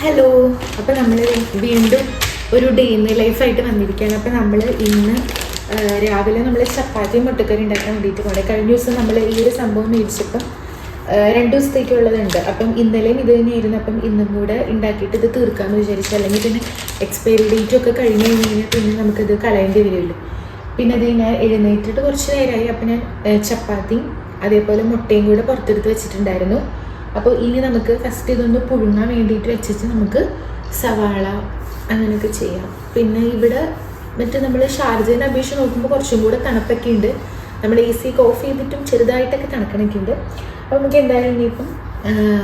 Hello അപ്പോൾ നമ്മൾ വീണ്ടും ഒരു ഡേ ഇൻ ലൈഫായിട്ട് വന്നിരിക്കുകയാണ്. അപ്പോൾ നമ്മൾ ഇന്ന് രാവിലെ നമ്മൾ ചപ്പാത്തിയും മുട്ടക്കറി ഉണ്ടാക്കാൻ വേണ്ടിയിട്ട് പോകണം കഴിഞ്ഞ ദിവസം നമ്മൾ ഈ ഒരു സംഭവം മേടിച്ചപ്പം രണ്ട് ദിവസത്തേക്കുള്ളതുണ്ട് അപ്പം ഇന്നലെയും ഇത് തന്നെയായിരുന്നു. അപ്പം ഇന്നും കൂടെ ഉണ്ടാക്കിയിട്ട് ഇത് തീർക്കാമെന്ന് വിചാരിച്ചു. അല്ലെങ്കിൽ പിന്നെ എക്സ്പയറി ഡേറ്റും ഒക്കെ കഴിഞ്ഞ് കഴിഞ്ഞാൽ പിന്നെ നമുക്കിത് കളയേണ്ടി വരുമല്ലോ. പിന്നെ അത് ഞാൻ എഴുന്നേറ്റിട്ട് കുറച്ച് നേരമായി. അപ്പം ഞാൻ ചപ്പാത്തിയും അതേപോലെ മുട്ടയും കൂടെ പുറത്തെടുത്ത് വെച്ചിട്ടുണ്ടായിരുന്നു. അപ്പോൾ ഇനി നമുക്ക് ഫസ്റ്റ് ഇതൊന്ന് പുഴുങ്ങാൻ വേണ്ടിയിട്ട് വെച്ചിട്ട് നമുക്ക് സവാള അങ്ങനെയൊക്കെ ചെയ്യാം. പിന്നെ ഇവിടെ മറ്റേ നമ്മൾ ഷാർജേനെ അപേക്ഷിച്ച് നോക്കുമ്പോൾ കുറച്ചും കൂടെ തണുപ്പൊക്കെ ഉണ്ട്. നമ്മൾ എ സി ഓഫ് ചെയ്തിട്ടും ചെറുതായിട്ടൊക്കെ തണുക്കണൊക്കെ ഉണ്ട്. അപ്പോൾ നമുക്ക് എന്തായാലും ഇനിയിപ്പം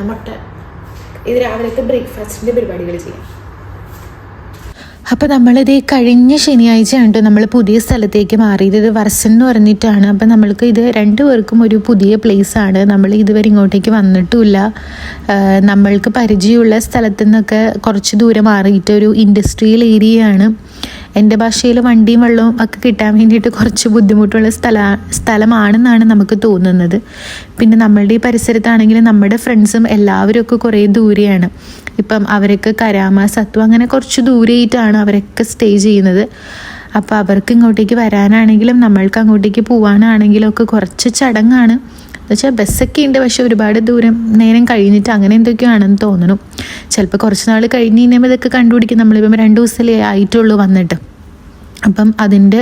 മുട്ട. ഇത് രാവിലത്തെ ബ്രേക്ക്ഫാസ്റ്റിന്റെ പരിപാടികൾ ചെയ്യാം. അപ്പോൾ നമ്മളിത് കഴിഞ്ഞ ശനിയാഴ്ചയാണ് കേട്ടോ നമ്മൾ പുതിയ സ്ഥലത്തേക്ക് മാറിയത്. ഇത് വർഷൻ എന്ന് പറഞ്ഞിട്ടാണ്. അപ്പോൾ നമ്മൾക്ക് ഇത് രണ്ടു പേർക്കും ഒരു പുതിയ place ആണ്. നമ്മൾ ഇതുവരെ ഇങ്ങോട്ടേക്ക് വന്നിട്ടുമില്ല. നമ്മൾക്ക് പരിചയമുള്ള സ്ഥലത്തു നിന്നൊക്കെ കുറച്ച് ദൂരെ മാറിയിട്ട് ഒരു ഇൻഡസ്ട്രിയൽ ഏരിയയാണ് എന്റെ ഭാഷയിൽ വണ്ടിയും വെള്ളവും ഒക്കെ കിട്ടാൻ വേണ്ടിയിട്ട് കുറച്ച് ബുദ്ധിമുട്ടുള്ള സ്ഥല സ്ഥലമാണെന്നാണ് നമുക്ക് തോന്നുന്നത്. പിന്നെ നമ്മളുടെ ഈ പരിസരത്താണെങ്കിൽ നമ്മുടെ ഫ്രണ്ട്സും എല്ലാവരും ഒക്കെ കുറേ ദൂരെയാണ്. ഇപ്പം അവരൊക്കെ കരാമ സത്വം അങ്ങനെ കുറച്ച് ദൂരെയായിട്ടാണ് അവരൊക്കെ സ്റ്റേ ചെയ്യുന്നത്. അപ്പോൾ അവർക്ക് ഇങ്ങോട്ടേക്ക് വരാനാണെങ്കിലും നമ്മൾക്ക് അങ്ങോട്ടേക്ക് പോകാനാണെങ്കിലും ഒക്കെ കുറച്ച് ചടങ്ങാണ്. എന്നുവെച്ചാൽ ബസ്സൊക്കെ ഉണ്ട് പക്ഷെ ഒരുപാട് ദൂരം നേരം കഴിഞ്ഞിട്ട് അങ്ങനെ എന്തൊക്കെയാണെന്ന് തോന്നുന്നു ചിലപ്പോൾ കുറച്ച് നാൾ കഴിഞ്ഞ് കഴിഞ്ഞാൽ ഇതൊക്കെ കണ്ടുപിടിക്കും. നമ്മളിപ്പം രണ്ട് ദിവസമല്ലേ ആയിട്ടുള്ളൂ വന്നിട്ട്. അപ്പം അതിന്റെ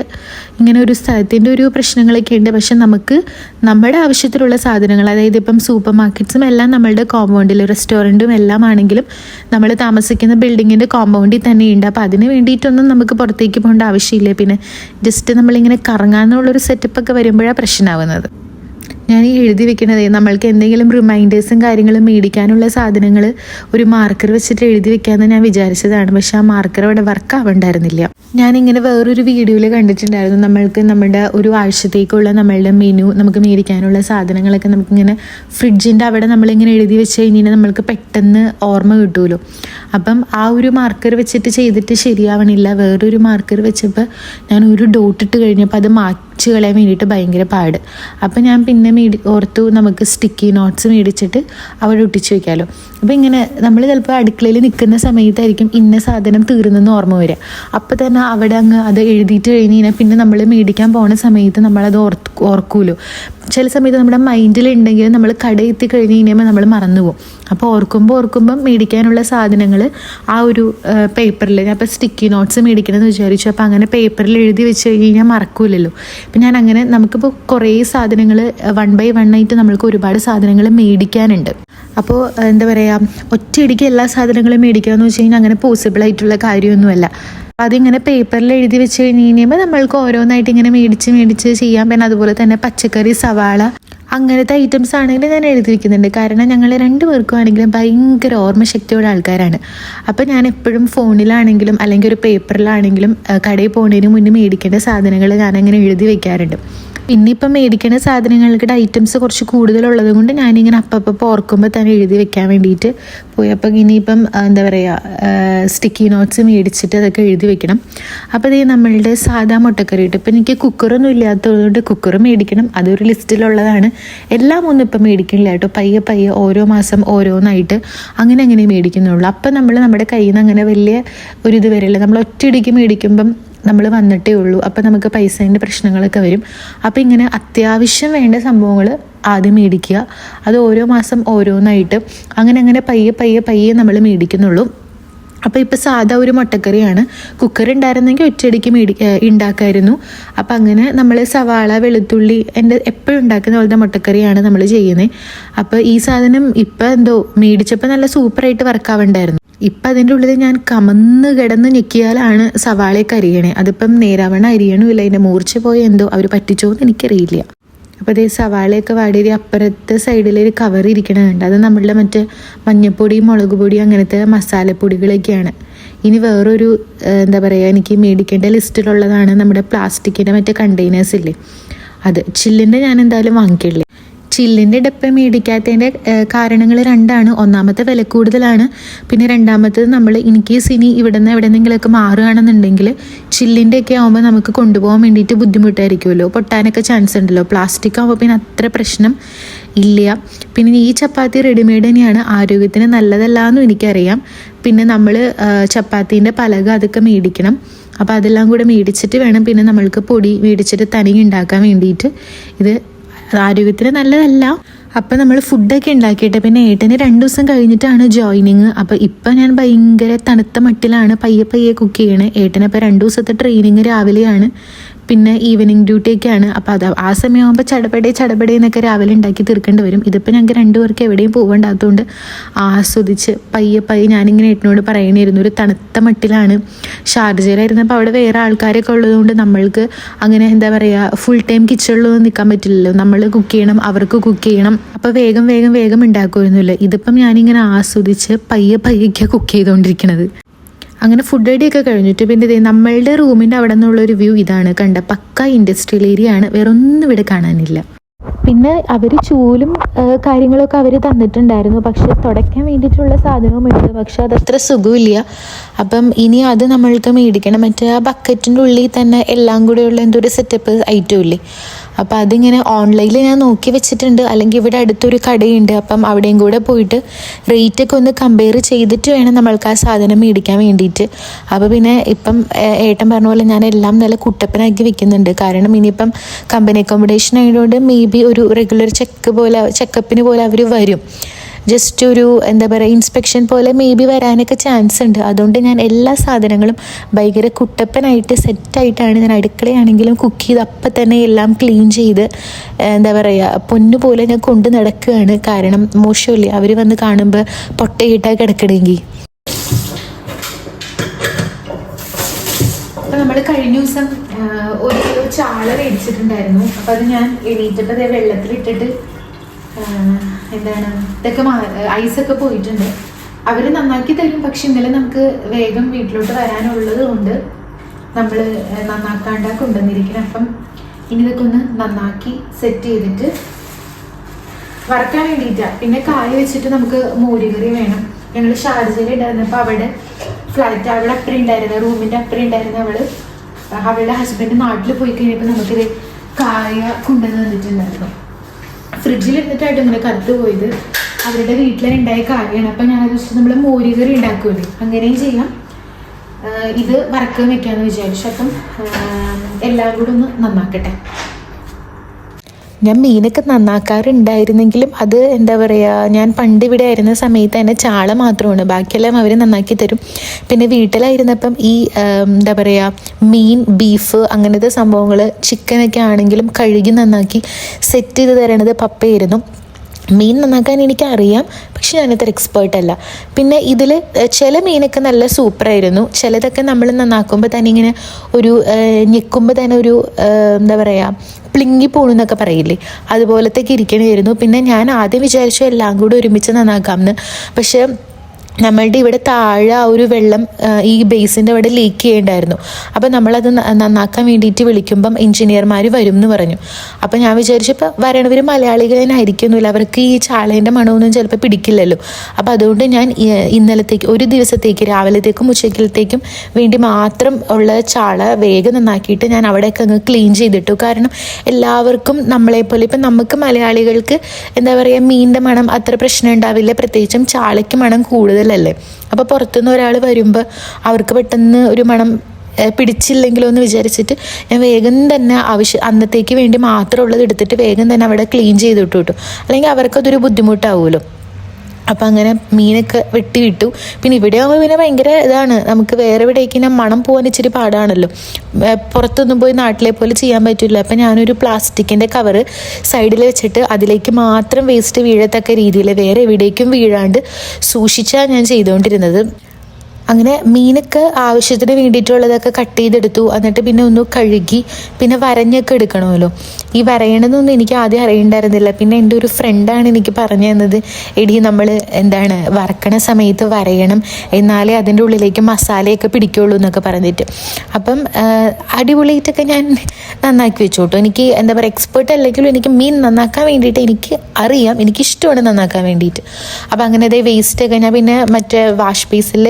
ഇങ്ങനെ ഒരു സ്ഥലത്തിന്റെ ഒരു പ്രശ്നങ്ങളൊക്കെ ഉണ്ട്. പക്ഷെ നമുക്ക് നമ്മുടെ ആവശ്യത്തിലുള്ള സാധനങ്ങൾ അതായത് ഇപ്പം സൂപ്പർ മാർക്കറ്റ്സും എല്ലാം നമ്മളുടെ കോമ്പൗണ്ടിൽ റെസ്റ്റോറന്റും എല്ലാം ആണെങ്കിലും നമ്മൾ താമസിക്കുന്ന ബിൽഡിങ്ങിന്റെ കോമ്പൗണ്ടിൽ തന്നെയുണ്ട് അപ്പോൾ അതിന് വേണ്ടിയിട്ടൊന്നും നമുക്ക് പുറത്തേക്ക് പോകേണ്ട ആവശ്യമില്ല. പിന്നെ ജസ്റ്റ് നമ്മളിങ്ങനെ കറങ്ങാന്നുള്ളൊരു സെറ്റപ്പൊക്കെ വരുമ്പോഴാണ് പ്രശ്നമാവുന്നത് ഞാൻ ഈ എഴുതി വെക്കണതേ നമ്മൾക്ക് എന്തെങ്കിലും റിമൈൻഡേഴ്സും കാര്യങ്ങളും മേടിക്കാനുള്ള സാധനങ്ങൾ ഒരു മാർക്കർ വെച്ചിട്ട് എഴുതി വെക്കാമെന്ന് ഞാൻ വിചാരിച്ചതാണ്. പക്ഷെ ആ മാർക്കർ അവിടെ വർക്ക് ആവണ്ടായിരുന്നില്ല. ഞാനിങ്ങനെ വേറൊരു വീഡിയോയിൽ കണ്ടിട്ടുണ്ടായിരുന്നു. നമ്മൾക്ക് നമ്മുടെ ഒരു ആഴ്ചത്തേക്കുള്ള നമ്മളുടെ മെനു നമുക്ക് മേടിക്കാനുള്ള സാധനങ്ങളൊക്കെ നമുക്കിങ്ങനെ ഫ്രിഡ്ജിന്റെ അവിടെ നമ്മളിങ്ങനെ എഴുതി വെച്ച് കഴിഞ്ഞാൽ നമ്മൾക്ക് പെട്ടെന്ന് ഓർമ്മ കിട്ടുമല്ലോ അപ്പം ആ ഒരു മാർക്കർ വെച്ചിട്ട് ചെയ്തിട്ട് ശരിയാവണില്ല. വേറൊരു മാർക്കർ വെച്ചപ്പോൾ ഞാൻ ഒരു ഡോട്ട് ഇട്ട് കഴിഞ്ഞപ്പോൾ അത് മാറ്റി വെച്ച് കളയാൻ വേണ്ടിയിട്ട് ഭയങ്കര പാട്. അപ്പം ഞാൻ പിന്നെ മേടി ഓർത്തു നമുക്ക് സ്റ്റിക്കി നോട്ട്സ് മേടിച്ചിട്ട് അവിടെ ഒട്ടിച്ച് വയ്ക്കാമല്ലോ അപ്പോൾ ഇങ്ങനെ നമ്മൾ ചിലപ്പോൾ അടുക്കളയിൽ നിൽക്കുന്ന സമയത്തായിരിക്കും ഇന്ന സാധനം തീർന്നെന്ന് ഓർമ്മ വരിക. അപ്പോൾ തന്നെ അവിടെ അങ്ങ് അത് എഴുതിയിട്ട് കഴിഞ്ഞ് കഴിഞ്ഞാൽ പിന്നെ നമ്മൾ മേടിക്കാൻ പോണ സമയത്ത് നമ്മളത് ഓർക്കൂലോ. ചില സമയത്ത് നമ്മുടെ മൈൻഡിലുണ്ടെങ്കിൽ നമ്മൾ കട എത്തി കഴിഞ്ഞ് കഴിഞ്ഞാൽ നമ്മൾ മറന്നു പോകും അപ്പോൾ ഓർക്കുമ്പോൾ ഓർക്കുമ്പം മേടിക്കാനുള്ള സാധനങ്ങൾ ആ ഒരു പേപ്പറിൽ ഞാൻ ഇപ്പോൾ സ്റ്റിക്കി നോട്ട്സ് മേടിക്കണമെന്ന് വിചാരിച്ചു. അപ്പോൾ അങ്ങനെ പേപ്പറിൽ എഴുതി വെച്ച് കഴിഞ്ഞ് കഴിഞ്ഞാൽ മറക്കൂലല്ലോ. അപ്പം ഞാൻ അങ്ങനെ നമുക്കിപ്പോൾ കുറേ സാധനങ്ങൾ വൺ ബൈ വൺ ആയിട്ട് നമ്മൾക്ക് ഒരുപാട് സാധനങ്ങൾ മേടിക്കാനുണ്ട്. അപ്പോൾ എന്താ പറയുക ഒറ്റയടിക്ക് എല്ലാ സാധനങ്ങളും മേടിക്കുക എന്ന് വെച്ച് കഴിഞ്ഞാൽ അങ്ങനെ പോസിബിൾ ആയിട്ടുള്ള കാര്യമൊന്നുമല്ല. അപ്പോൾ അതിങ്ങനെ പേപ്പറിൽ എഴുതി വെച്ച് കഴിഞ്ഞ് കഴിയുമ്പോൾ നമ്മൾക്ക് ഓരോന്നായിട്ട് ഇങ്ങനെ മേടിച്ച് മേടിച്ച് ചെയ്യാം. പിന്നെ അതുപോലെ തന്നെ പച്ചക്കറി സവാള അങ്ങനത്തെ ഐറ്റംസ് ആണെങ്കിൽ ഞാൻ എഴുതി വെക്കുന്നുണ്ട് കാരണം ഞങ്ങൾ രണ്ട് പേർക്കും ആണെങ്കിലും ഭയങ്കര ഓർമ്മശക്തിയുള്ള ആൾക്കാരാണ്. അപ്പോൾ ഞാൻ എപ്പോഴും ഫോണിലാണെങ്കിലും അല്ലെങ്കിൽ ഒരു പേപ്പറിലാണെങ്കിലും കടയിൽ പോകുന്നതിന് മുന്നേ മേടിക്കേണ്ട സാധനങ്ങൾ ഞാനങ്ങനെ എഴുതി വെക്കാറുണ്ട്. പിന്നെ ഇപ്പം മേടിക്കുന്ന സാധനങ്ങൾക്ക് ഐറ്റംസ് കുറച്ച് കൂടുതലുള്ളത് കൊണ്ട് ഞാനിങ്ങനെ അപ്പം ഓർക്കുമ്പോൾ തന്നെ എഴുതി വെക്കാൻ വേണ്ടിയിട്ട് പോയി. അപ്പം ഇനിയിപ്പം എന്താ പറയുക സ്റ്റിക്കി നോട്ട്സ് മേടിച്ചിട്ട് അതൊക്കെ എഴുതി വെക്കണം. അപ്പോൾ ഇത് നമ്മളുടെ സാധാ മുട്ടക്കറി കിട്ടും ഇപ്പം എനിക്ക് കുക്കറൊന്നും ഇല്ലാത്തതുകൊണ്ട് കുക്കർ മേടിക്കണം. അതൊരു ലിസ്റ്റിലുള്ളതാണ്. എല്ലാം ഒന്നും ഇപ്പം മേടിക്കണില്ല കേട്ടോ. പയ്യെ പയ്യെ ഓരോ മാസം ഓരോന്നായിട്ട് അങ്ങനെ അങ്ങനെ മേടിക്കുന്നുള്ളൂ. അപ്പം നമ്മൾ നമ്മുടെ കയ്യിൽ നിന്ന് അങ്ങനെ വലിയ ഒരു ഇത് വരില്ല നമ്മൾ ഒറ്റയടിക്ക് മേടിക്കുമ്പം നമ്മൾ വന്നിട്ടേ ഉള്ളൂ. അപ്പോൾ നമുക്ക് പൈസേന്റെ പ്രശ്നങ്ങളൊക്കെ വരും. അപ്പോൾ ഇങ്ങനെ അത്യാവശ്യം വേണ്ട സംഭവങ്ങൾ ആദ്യം മേടിക്കുക. അത് ഓരോ മാസം ഓരോന്നായിട്ട് അങ്ങനെ അങ്ങനെ പയ്യെ പയ്യെ പയ്യെ നമ്മൾ മേടിക്കുന്നുള്ളൂ. അപ്പോൾ ഇപ്പോൾ സാധാ ഒരു മുട്ടക്കറിയാണ്. കുക്കർ ഉണ്ടായിരുന്നെങ്കിൽ ഒറ്റയടിക്ക് മേടി ഉണ്ടാക്കായിരുന്നു അപ്പോൾ അങ്ങനെ നമ്മൾ സവാള വെളുത്തുള്ളി എന്റെ എപ്പോഴും ഉണ്ടാക്കുന്ന പോലത്തെ മുട്ടക്കറിയാണ് നമ്മൾ ചെയ്യുന്നത്. അപ്പോൾ ഈ സാധനം ഇപ്പോൾ എന്തോ മേടിച്ചപ്പോൾ നല്ല സൂപ്പറായിട്ട് വർക്കാവുണ്ടായിരുന്നു ഇപ്പം അതിന്റെ ഉള്ളിൽ ഞാൻ കമന്ന് കിടന്ന് ഞെക്കിയാലാണ് സവാളയൊക്കെ അരിയണേ. അതിപ്പം നേരാവണ അരിയണമില്ല. അതിന്റെ മൂർച്ച പോയി എന്തോ അവർ പറ്റിച്ചോ എന്ന് എനിക്കറിയില്ല. അപ്പോൾ അതേ സവാളയൊക്കെ വാടിയത് അപ്പുറത്തെ സൈഡിൽ ഒരു കവർ ഇരിക്കണുണ്ട് അത് നമ്മളുടെ മറ്റേ മഞ്ഞപ്പൊടി മുളക് പൊടി അങ്ങനത്തെ മസാലപ്പൊടികളൊക്കെയാണ്. ഇനി വേറൊരു എന്താ പറയുക എനിക്ക് മേടിക്കേണ്ട ലിസ്റ്റിലുള്ളതാണ് നമ്മുടെ പ്ലാസ്റ്റിക്കിന്റെ മറ്റേ കണ്ടെയ്നേഴ്സ് ഇല്ലേ? അത് ചില്ലിന്റെ ഞാൻ എന്തായാലും വാങ്ങിക്കില്ലേ ചില്ലിന്റെ ഡപ്പ മേടിക്കാത്തതിന്റെ കാരണങ്ങൾ രണ്ടാണ്. ഒന്നാമത്തെ വില കൂടുതലാണ്. പിന്നെ രണ്ടാമത്തത് നമ്മൾ ഇൻ കേസ് ഇനി ഇവിടെ നിന്ന് എവിടെ എവിടെന്നെങ്കിലുമൊക്കെ മാറുകയാണെന്നുണ്ടെങ്കിൽ ചില്ലിന്റെ ഒക്കെ ആകുമ്പോൾ നമുക്ക് കൊണ്ടുപോകാൻ വേണ്ടിയിട്ട് ബുദ്ധിമുട്ടായിരിക്കുമല്ലോ. പൊട്ടാനൊക്കെ ചാൻസ് ഉണ്ടല്ലോ. പ്ലാസ്റ്റിക് ആകുമ്പോൾ പിന്നെ അത്ര പ്രശ്നം ഇല്ല. പിന്നെ ഈ ചപ്പാത്തി റെഡിമെയ്ഡ് തന്നെയാണ്. ആരോഗ്യത്തിന് നല്ലതല്ല എന്നും എനിക്കറിയാം. പിന്നെ നമ്മൾ ചപ്പാത്തീന്റെ പലക അതൊക്കെ മേടിക്കണം. അപ്പോൾ അതെല്ലാം കൂടെ മേടിച്ചിട്ട് വേണം പിന്നെ നമ്മൾക്ക് പൊടി മേടിച്ചിട്ട് തനി ഉണ്ടാക്കാൻ വേണ്ടിയിട്ട്. ഇത് ആരോഗ്യത്തിന് നല്ലതല്ല. അപ്പം നമ്മൾ ഫുഡൊക്കെ ഉണ്ടാക്കിയിട്ട് പിന്നെ ഏട്ടന് രണ്ട് ദിവസം കഴിഞ്ഞിട്ടാണ് ജോയിനിങ് അപ്പം ഇപ്പം ഞാൻ ഭയങ്കര തണുത്ത മട്ടിലാണ് പയ്യെ പയ്യെ കുക്ക് ചെയ്യണേ. ഏട്ടനപ്പം രണ്ട് ദിവസത്തെ ട്രെയിനിങ് രാവിലെയാണ്. പിന്നെ ഈവനിങ് ഡ്യൂട്ടിയൊക്കെയാണ് അപ്പോൾ അത് ആ സമയമാകുമ്പോൾ ചടപടേ ചടപടേ എന്നൊക്കെ രാവിലെ ഉണ്ടാക്കി തീർക്കേണ്ടി വരും. ഇതിപ്പോൾ ഞങ്ങൾക്ക് രണ്ടുപേർക്ക് എവിടെയും പോകണ്ടാത്തതുകൊണ്ട് ആസ്വദിച്ച് പയ്യെ പയ്യെ ഞാനിങ്ങനെ ഏട്ടനോട് പറയണമായിരുന്നു ഒരു തണുത്ത മട്ടിലാണ് ഷാർജയിലായിരുന്നു അപ്പോൾ അവിടെ വേറെ ആൾക്കാരൊക്കെ ഉള്ളതുകൊണ്ട് നമ്മൾക്ക് അങ്ങനെ എന്താ പറയുക ഫുൾ ടൈം കിച്ചണിലൊന്നും നിൽക്കാൻ പറ്റില്ലല്ലോ. നമ്മൾ കുക്ക് ചെയ്യണം അവർക്ക് കുക്ക് ചെയ്യണം. അപ്പോൾ വേഗം വേഗം വേഗം ഉണ്ടാക്കുമായിരുന്നില്ല. ഇതിപ്പം ഞാനിങ്ങനെ ആസ്വദിച്ച് പയ്യെ പയ്യൊക്കെ കുക്ക് ചെയ്തുകൊണ്ടിരിക്കണത് അങ്ങനെ ഫുഡ് റെഡിയൊക്കെ കഴിഞ്ഞിട്ട് പിന്നെ ഇതേ നമ്മളുടെ റൂമിന്റെ അവിടെ നിന്നുള്ളൊരു വ്യൂ ഇതാണ്. കണ്ട പക്ക ഇൻഡസ്ട്രിയൽ ഏരിയ ആണ്. വേറൊന്നും ഇവിടെ കാണാനില്ല. പിന്നെ അവർ ചൂലും കാര്യങ്ങളൊക്കെ അവർ തന്നിട്ടുണ്ടായിരുന്നു. പക്ഷെ തുടയ്ക്കാൻ വേണ്ടിയിട്ടുള്ള സാധനവും ഉണ്ട് പക്ഷെ അതത്ര സുഖമില്ല. അപ്പം ഇനി അത് നമ്മൾക്ക് മേടിക്കണം. മറ്റേ ആ ബക്കറ്റിന്റെ ഉള്ളിൽ തന്നെ എല്ലാം കൂടെയുള്ള എന്തോ ഒരു സെറ്റപ്പ് ഐറ്റം ഇല്ലേ? അപ്പം അതിങ്ങനെ ഓൺലൈനിൽ ഞാൻ നോക്കി വെച്ചിട്ടുണ്ട്. അല്ലെങ്കിൽ ഇവിടെ അടുത്തൊരു കടയുണ്ട്. അപ്പം അവിടെയും കൂടെ പോയിട്ട് റേറ്റൊക്കെ ഒന്ന് കമ്പയർ ചെയ്തിട്ട് വേണം നമ്മൾക്ക് ആ സാധനം മേടിക്കാൻ വേണ്ടിയിട്ട്. അപ്പോൾ പിന്നെ ഇപ്പം ഏട്ടൻ പറഞ്ഞ പോലെ ഞാൻ എല്ലാം നല്ല കുട്ടപ്പനാക്കി വെക്കുന്നുണ്ട്. കാരണം ഇനിയിപ്പം കമ്പനി അക്കോമഡേഷൻ ആയതുകൊണ്ട് മേ ബി ഒരു റെഗുലർ ചെക്ക് പോലെ ചെക്കപ്പിന് പോലെ അവർ വരും. ജസ്റ്റ് ഒരു എന്താ പറയുക ഇൻസ്പെക്ഷൻ പോലെ മേ ബി വരാനൊക്കെ ചാൻസ് ഉണ്ട്. അതുകൊണ്ട് ഞാൻ എല്ലാ സാധനങ്ങളും ഭയങ്കര കുട്ടപ്പനായിട്ട് സെറ്റായിട്ടാണ് ഞാൻ അടുക്കളയാണെങ്കിലും കുക്ക് ചെയ്ത് അപ്പം തന്നെ എല്ലാം ക്ലീൻ ചെയ്ത് എന്താ പറയുക പൊന്നു പോലെ ഞാൻ കൊണ്ട് നടക്കുകയാണ്. കാരണം മോശമില്ലേ? അവർ വന്ന് കാണുമ്പോൾ പൊട്ടയിട്ടാണ് കിടക്കണമെങ്കിൽ അപ്പൊ നമ്മൾ കഴിഞ്ഞ ദിവസം ഒരു കിലോ ചാള മേടിച്ചിട്ടുണ്ടായിരുന്നു. അപ്പൊ അത് ഞാൻ എണീറ്റപ്പോ അതേ വെള്ളത്തിലിട്ടിട്ട് എന്താണ് ഇതൊക്കെ ഐസൊക്കെ പോയിട്ടുണ്ട്. അവർ നന്നാക്കി തരും പക്ഷെ ഇന്നലെ നമുക്ക് വേഗം വീട്ടിലോട്ട് വരാനുള്ളത് കൊണ്ട് നമ്മൾ നന്നാക്കാണ്ട കൊണ്ടുവന്നിരിക്കണം അപ്പം ഇനി ഇതൊക്കെ ഒന്ന് നന്നാക്കി സെറ്റ് ചെയ്തിട്ട് വറക്കാൻ വേണ്ടിയിട്ടാ. പിന്നെ കായ വെച്ചിട്ട് നമുക്ക് മോരുകറി വേണം. ഞങ്ങൾ ഷാർജയിൽ ഉണ്ടായിരുന്നപ്പോൾ അവിടെ ഫ്ലൈറ്റ് അവിടെ അപ്പുറം ഉണ്ടായിരുന്നു. റൂമിന്റെ അപ്പുറം ഉണ്ടായിരുന്നു അവൾ. അവളുടെ ഹസ്ബൻഡ് നാട്ടിൽ പോയി കഴിഞ്ഞപ്പോൾ നമുക്കിത് കായ കൊണ്ടുവന്ന് തന്നിട്ടുണ്ടായിരുന്നു. ഫ്രിഡ്ജിൽ ഇരുന്നിട്ടായിട്ട് ഇങ്ങനെ കത്ത് പോയത്. അവരുടെ വീട്ടിലുണ്ടായ കായാണ്. അപ്പം ഞാൻ വെച്ചിട്ട് നമ്മൾ മോരുകറി ഉണ്ടാക്കുമല്ലേ അങ്ങനെയും ചെയ്യാം. ഇത് വറക്കാൻ വെക്കാന്ന് വിചാരിച്ചു. അപ്പം എല്ലാം കൂടെ ഒന്ന് നന്നാക്കട്ടെ. ഞാൻ മീനൊക്കെ നന്നാക്കാറുണ്ടായിരുന്നെങ്കിലും അത് എന്താ പറയുക ഞാൻ പണ്ട് ഇവിടെ ആയിരുന്ന സമയത്ത് തന്നെ ചാള മാത്രമാണ്. ബാക്കിയെല്ലാം അവർ നന്നാക്കി തരും. പിന്നെ വീട്ടിലായിരുന്നപ്പം ഈ എന്താ പറയുക മീൻ ബീഫ് അങ്ങനത്തെ സംഭവങ്ങൾ ചിക്കനൊക്കെ ആണെങ്കിലും കഴുകി നന്നാക്കി സെറ്റ് ചെയ്ത് തരണത് പപ്പയായിരുന്നു. മീൻ നന്നാക്കാൻ എനിക്കറിയാം പക്ഷെ ഞാനത്ര എക്സ്പേർട്ട് അല്ല. പിന്നെ ഇതിൽ ചില മീനൊക്കെ നല്ല സൂപ്പറായിരുന്നു. ചിലതൊക്കെ നമ്മൾ നന്നാക്കുമ്പോൾ തന്നെ ഇങ്ങനെ ഒരു ഞെക്കുമ്പോൾ തന്നെ ഒരു എന്താ പറയുക പ്ലിങ്ങി പോണെന്നൊക്കെ പറയില്ലേ? അതുപോലത്തേക്ക് ഇരിക്കണമായിരുന്നു പിന്നെ ഞാൻ ആദ്യം വിചാരിച്ചു എല്ലാം കൂടി ഒരുമിച്ച് നന്നാക്കാമെന്ന്. പക്ഷേ നമ്മളുടെ ഇവിടെ താഴെ ആ ഒരു വെള്ളം ഈ ബേസിന്റെ അവിടെ ലീക്ക് ചെയ്യണ്ടായിരുന്നു അപ്പോൾ നമ്മളത് നന്നാക്കാൻ വേണ്ടിയിട്ട് വിളിക്കുമ്പം എഞ്ചിനീയർമാർ വരും എന്ന് പറഞ്ഞു. അപ്പോൾ ഞാൻ വിചാരിച്ചപ്പോൾ വരണവർ മലയാളികൾ തന്നെ ആയിരിക്കുന്നില്ല അവർക്ക് ഈ ചാളേന്റെ മണമൊന്നും ചിലപ്പോൾ പിടിക്കില്ലല്ലോ. അപ്പോൾ അതുകൊണ്ട് ഞാൻ ഇന്നലത്തേക്ക് ഒരു ദിവസത്തേക്ക് രാവിലത്തേക്കും ഉച്ചക്കലത്തേക്കും വേണ്ടി മാത്രം ഉള്ള ചാള വേഗം നന്നാക്കിയിട്ട് ഞാൻ അവിടെയൊക്കെ അങ്ങ് ക്ലീൻ ചെയ്തിട്ടു. കാരണം എല്ലാവർക്കും നമ്മളെപ്പോലെ ഇപ്പം നമുക്ക് മലയാളികൾക്ക് എന്താ പറയുക മീനിന്റെ മണം അത്ര പ്രശ്നം ഉണ്ടാവില്ല. പ്രത്യേകിച്ചും ചാളയ്ക്ക് മണം കൂടുതലല്ലേ? അപ്പോൾ പുറത്തുനിന്ന് ഒരാൾ വരുമ്പോൾ അവർക്ക് പെട്ടെന്ന് ഒരു മണം പിടിച്ചില്ലെങ്കിലോ എന്ന് വിചാരിച്ചിട്ട് ഞാൻ വേഗം തന്നെ ആവശ്യം അന്നത്തേക്ക് വേണ്ടി മാത്രമുള്ളത് എടുത്തിട്ട് വേഗം തന്നെ അവിടെ ക്ലീൻ ചെയ്തിട്ട് കിട്ടും അല്ലെങ്കിൽ അവർക്കതൊരു ബുദ്ധിമുട്ടാവുമല്ലോ അപ്പം അങ്ങനെ മീനൊക്കെ വെട്ടി വിട്ടു. പിന്നെ ഇവിടെ ആകുമ്പോൾ പിന്നെ ഭയങ്കര ഇതാണ്. നമുക്ക് വേറെ എവിടേക്ക് ഞാൻ മണം പോകാൻ ഇച്ചിരി പാടാണല്ലോ. പുറത്തൊന്നും പോയി നാട്ടിലെ പോലെ ചെയ്യാൻ പറ്റില്ല. അപ്പം ഞാനൊരു പ്ലാസ്റ്റിക്കിന്റെ കവറ് സൈഡിൽ വെച്ചിട്ട് അതിലേക്ക് മാത്രം വേസ്റ്റ് വീഴത്തക്ക രീതിയിൽ വേറെ എവിടേക്കും വീഴാണ്ട് സൂക്ഷിച്ചാണ് ഞാൻ ചെയ്തുകൊണ്ടിരുന്നത് അങ്ങനെ മീനൊക്കെ ആവശ്യത്തിന് വേണ്ടിയിട്ടുള്ളതൊക്കെ കട്ട് ചെയ്തെടുത്തു. എന്നിട്ട് പിന്നെ ഒന്ന് കഴുകി പിന്നെ വരഞ്ഞൊക്കെ എടുക്കണമല്ലോ. ഈ വരയണതൊന്നും എനിക്ക് ആദ്യം അറിയണ്ടായിരുന്നില്ല. പിന്നെ എന്റെ ഒരു ഫ്രണ്ടാണ് എനിക്ക് പറഞ്ഞു തന്നത് എടി നമ്മൾ എന്താണ് വറക്കണ സമയത്ത് വരയണം. എന്നാലേ അതിന്റെ ഉള്ളിലേക്ക് മസാലയൊക്കെ പിടിക്കുള്ളൂ എന്നൊക്കെ പറഞ്ഞിട്ട്. അപ്പം അടിപൊളിയിട്ടൊക്കെ ഞാൻ നന്നാക്കി വെച്ചു കേട്ടോ എനിക്ക് എന്താ പറയുക എക്സ്പേർട്ട് അല്ലെങ്കിലും എനിക്ക് മീൻ നന്നാക്കാൻ വേണ്ടിയിട്ട് എനിക്ക് അറിയാം. എനിക്കിഷ്ടമാണ് നന്നാക്കാൻ വേണ്ടിയിട്ട്. അപ്പം അങ്ങനെ അതേ വേസ്റ്റ് ഒക്കെ ഞാൻ പിന്നെ മറ്റേ വാഷ് ബേസിൽ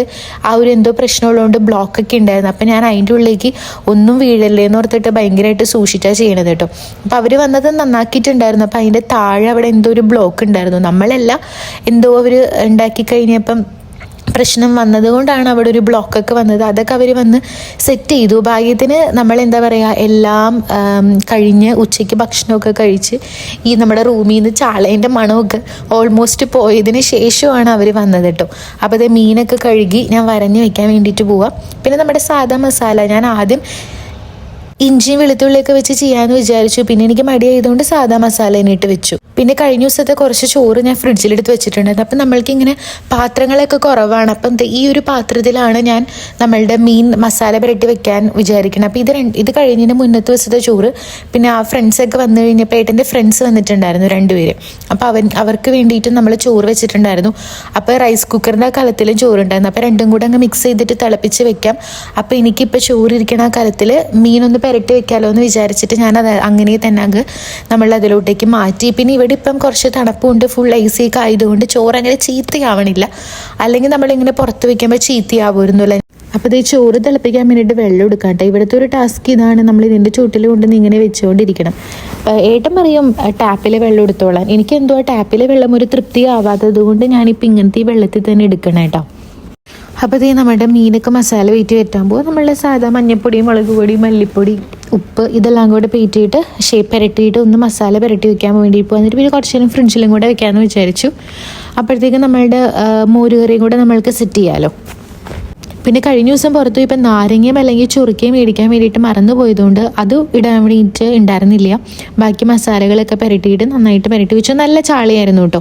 ഒരു എന്തോ പ്രശ്നമുള്ളതുകൊണ്ട് ബ്ലോക്കൊക്കെ ഉണ്ടായിരുന്നു. അപ്പം ഞാൻ അതിന്റെ ഉള്ളിലേക്ക് ഒന്നും വീഴല്ലേ എന്ന് ഓർത്തിട്ട് ഭയങ്കരമായിട്ട് സൂക്ഷിച്ചാണ് ചെയ്യണത് കേട്ടോ. അപ്പം അവർ വന്നത് നന്നാക്കിയിട്ടുണ്ടായിരുന്നു. അപ്പം അതിന്റെ താഴെ അവിടെ എന്തോ ഒരു ബ്ലോക്ക് ഉണ്ടായിരുന്നു. നമ്മളെല്ലാം എന്തോ അവർ ഉണ്ടാക്കി കഴിഞ്ഞപ്പം പ്രശ്നം വന്നതുകൊണ്ടാണ് അവിടെ ഒരു ബ്ലോക്കൊക്കെ വന്നത്. അതൊക്കെ അവർ വന്ന് സെറ്റ് ചെയ്തു. ഭാഗ്യത്തിന് നമ്മൾ എന്താ പറയുക എല്ലാം കഴിഞ്ഞ് ഉച്ചയ്ക്ക് ഭക്ഷണമൊക്കെ കഴിച്ച് ഈ നമ്മുടെ റൂമിൽ നിന്ന് ചാളേന്റെ മണമൊക്കെ ഓൾമോസ്റ്റ് പോയതിന് ശേഷമാണ് അവർ വന്നത് കേട്ടോ. അപ്പോൾ അത് മീനൊക്കെ കഴുകി ഞാൻ വരഞ്ഞ് വെക്കാൻ വേണ്ടിയിട്ട് പോവാം. പിന്നെ നമ്മുടെ സാധാ മസാല ഞാൻ ആദ്യം ഇഞ്ചിയും വെളുത്തുള്ളിയൊക്കെ വെച്ച് ചെയ്യാമെന്ന് വിചാരിച്ചു. പിന്നെ എനിക്ക് മടിയായതുകൊണ്ട് സാധാ മസാല ഇട്ട് വെച്ചു. പിന്നെ കഴിഞ്ഞ ദിവസത്തെ കുറച്ച് ചോറ് ഞാൻ ഫ്രിഡ്ജിലെടുത്ത് വെച്ചിട്ടുണ്ടായിരുന്നു. അപ്പം നമ്മൾക്ക് ഇങ്ങനെ പാത്രങ്ങളൊക്കെ കുറവാണ്. അപ്പം ഈ ഒരു പാത്രത്തിലാണ് ഞാൻ നമ്മളുടെ മീൻ മസാല പുരട്ടി വെക്കാൻ വിചാരിക്കുന്നത് അപ്പം ഇത് രണ്ട് ഇത് കഴിഞ്ഞതിന് മുന്നത്തെ ദിവസത്തെ ചോറ്. പിന്നെ ആ ഫ്രണ്ട്സൊക്കെ വന്നു കഴിഞ്ഞപ്പോൾ ഏട്ടന്റെ ഫ്രണ്ട്സ് വന്നിട്ടുണ്ടായിരുന്നു രണ്ടുപേര്. അപ്പോൾ അവൻ അവർക്ക് വേണ്ടിയിട്ട് നമ്മൾ ചോറ് വെച്ചിട്ടുണ്ടായിരുന്നു. അപ്പോൾ റൈസ് കുക്കറിന്റെ ആ കലത്തിലും ചോറുണ്ടായിരുന്നു. അപ്പോൾ രണ്ടും കൂടെ അങ്ങ് മിക്സ് ചെയ്തിട്ട് തിളപ്പിച്ച് വെക്കാം. അപ്പോൾ എനിക്കിപ്പോൾ ചോറ് ഇരിക്കണ ആ കലത്തിൽ മീനൊന്ന് പുരട്ടി വെക്കാമല്ലോ എന്ന് വിചാരിച്ചിട്ട് ഞാനത് അങ്ങനെ തന്നെ അങ്ങ് നമ്മൾ അതിലോട്ടേക്ക് മാറ്റി. പിന്നെ ഇവിടെ ഇപ്പം കുറച്ച് തണുപ്പുണ്ട് ഫുൾ ഐ സി ഒക്കെ ആയതുകൊണ്ട് ചോറ് അങ്ങനെ ചീത്തയാവണില്ല. അല്ലെങ്കിൽ നമ്മളിങ്ങനെ പുറത്ത് വെക്കുമ്പോൾ ചീത്തയാവുമായിരുന്നല്ലോ അപ്പോൾ ഇത് ചോറ് തിളപ്പിക്കാൻ വേണ്ടിയിട്ട് വെള്ളം എടുക്കാം കേട്ടോ ഇവിടുത്തെ ഒരു ടാസ്ക് ഇതാണ് നമ്മൾ ഇതിന്റെ ചുട്ടിൽ കൊണ്ട് ഇങ്ങനെ വെച്ചുകൊണ്ടിരിക്കണം. ഏട്ടം പറയും ടാപ്പിലെ വെള്ളം എടുത്തോളാൻ. എനിക്ക് എന്തോ ടാപ്പിലെ വെള്ളം ഒരു തൃപ്തി ആവാത്തത് കൊണ്ട് ഞാനിപ്പോൾ ഇങ്ങനത്തെ ഈ വെള്ളത്തിൽ തന്നെ എടുക്കണം കേട്ടോ അപ്പോൾ ഇത് നമ്മുടെ മീനൊക്കെ മസാല വെയിറ്റ് കയറ്റാകുമ്പോൾ നമ്മളുടെ സാധാ മഞ്ഞപ്പൊടി മുളക് പൊടി മല്ലിപ്പൊടി ഉപ്പ് ഇതെല്ലാം കൂടെ പേറ്റിയിട്ട് ഷേപ്പ് പുരട്ടിയിട്ട് ഒന്ന് മസാല പുരട്ടി വെക്കാൻ വേണ്ടി പോകും എന്നിട്ട് പിന്നെ കുറച്ച് നേരം ഫ്രിഡ്ജിലും കൂടെ വെക്കാമെന്ന് വിചാരിച്ചു. അപ്പോഴത്തേക്ക് നമ്മളുടെ മോരുകറിയും കൂടെ നമ്മൾക്ക് സെറ്റ് ചെയ്യാമല്ലോ പിന്നെ കഴിഞ്ഞ ദിവസം പുറത്തു ഇപ്പം നാരങ്ങയും അല്ലെങ്കിൽ ചുറുക്കയും മേടിക്കാൻ വേണ്ടിയിട്ട് മറന്നു പോയതുകൊണ്ട് അത് ഇടാൻ വേണ്ടിയിട്ട് ഉണ്ടായിരുന്നില്ല. ബാക്കി മസാലകളൊക്കെ പുരട്ടിയിട്ട് നന്നായിട്ട് പുരട്ടി വെച്ചു. നല്ല ചാളയായിരുന്നു കേട്ടോ.